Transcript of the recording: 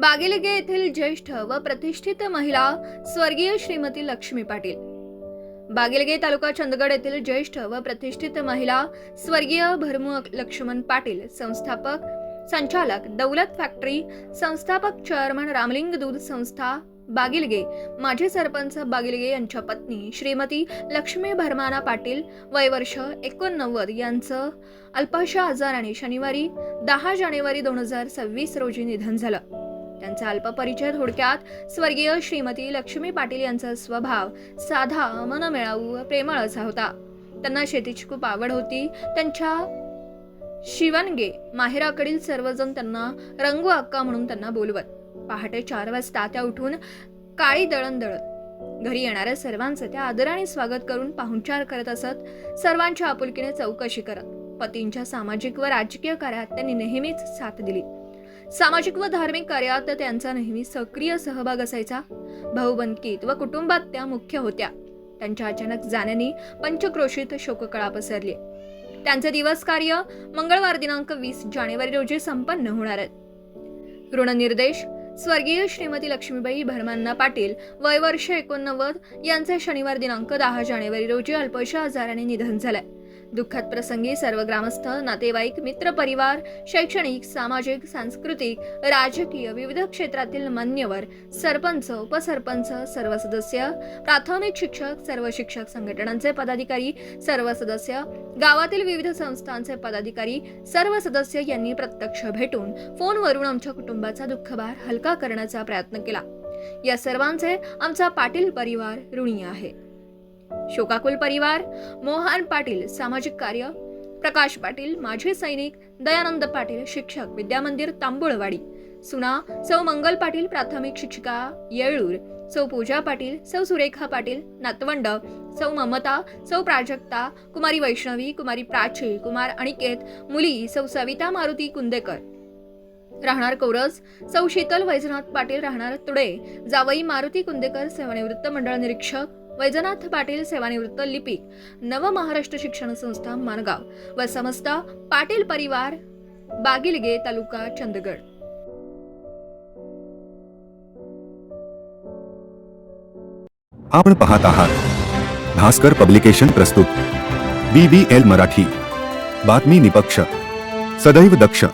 बागेलगे येथील ज्येष्ठ व प्रतिष्ठित महिला स्वर्गीय श्रीमती लक्ष्मी पाटील. बागेलगे तालुका चंदगड येथील ज्येष्ठ व प्रतिष्ठित महिला स्वर्गीय भरमू लक्ष्मण पाटील संस्थापक संचालक दौलत फॅक्टरी संस्थापक चेअरमन रामलिंग दूध संस्था बागिलगे माजी सरपंच बागिलगे यांच्या पत्नी श्रीमती लक्ष्मी भरमाना पाटील वय वर्ष एकोणनव्वद यांचं अल्पशा आजाराने शनिवारी दहा जानेवारी दोन हजार सव्वीस रोजी निधन झालं. त्यांचा अल्प परिचय थोडक्यात स्वर्गीय श्रीमती लक्ष्मी पाटील यांचा स्वभाव साधा मनमिळाऊ प्रेमळ असा होता. त्यांना शेतीची खूप आवड होती. त्यांच्या शिवणगे माहेराकडील सर्वजण त्यांना रंगू अक्का म्हणून त्यांना बोलवत. पहाटे चार वाजता त्या उठून काळी दळण दळत. घरी येणाऱ्या सर्वांचं त्या आदराने स्वागत करून पाहुणचार करत असत सर्वांच्या आपुलकीने चौकशी करत. पतींच्या सामाजिक व राजकीय कार्यात त्यांनी नेहमीच साथ दिली. सामाजिक व धार्मिक कार्यात त्यांचा नेहमी सक्रिय सहभाग असायचा. भाऊबंदकीत व कुटुंबात त्या मुख्य होत्या. त्यांच्या अचानक जाण्याने पंचक्रोशीत शोककळा पसरली. त्यांचे दिवस कार्य मंगळवार दिनांक वीस जानेवारी रोजी संपन्न होणार आहेत. ऋणनिर्देश स्वर्गीय श्रीमती लक्ष्मीबाई भरमान्ना पाटील वय वर्ष एकोणनव्वद यांचे शनिवार दिनांक दहा जानेवारी रोजी अल्पशा आजाराने निधन झालंय. दुःखद प्रसंगी सर्व ग्रामस्थ नातेवाईक मित्र परिवार शैक्षणिक सामाजिक सांस्कृतिक राजकीय विविध क्षेत्रातील मान्यवर सरपंच उपसरपंच सर्व सदस्य प्राथमिक शिक्षक सर्व शिक्षक संघटनांचे पदाधिकारी सर्व सदस्य गावातील विविध संस्थांचे पदाधिकारी सर्व सदस्य यांनी प्रत्यक्ष भेटून फोनवरून आमच्या कुटुंबाचा दुःखभार हलका करण्याचा प्रयत्न केला. या सर्वांचे आमचा पाटील परिवार ऋणी आहे. शोकाकुल परिवार मोहन पाटील सामाजिक कार्य प्रकाश पाटील माजी सैनिक दयानंद पाटील शिक्षक विद्यामंदिर तांबुळवाडी सुना सौ मंगल पाटील प्राथमिक शिक्षिका येळूर सौ पूजा पाटील सौ सुरेखा पाटील नातवंड सौ ममता सौ प्राजक्ता कुमारी वैष्णवी कुमारी प्राची कुमार अनिकेत मुली सौ सविता मारुती कुंदेकर. राहणार कोरस. सौ शीतल वैजनाथ पाटील राहणार तुडे. जावई मारुती कुंदेकर सेवानिवृत्त मंडळ निरीक्षक. वैजनाथ पाटील सेवानिवृत्त लिपिक. नव महाराष्ट्र शिक्षण संस्था मानगाव. व समस्त पाटील परिवार बागिलगे तालुका चंदगड. आपण पाहत आहात. भास्कर पब्लिकेशन प्रस्तुत. B B L Marathi. बातमी निपक्ष. सदैव दक्ष.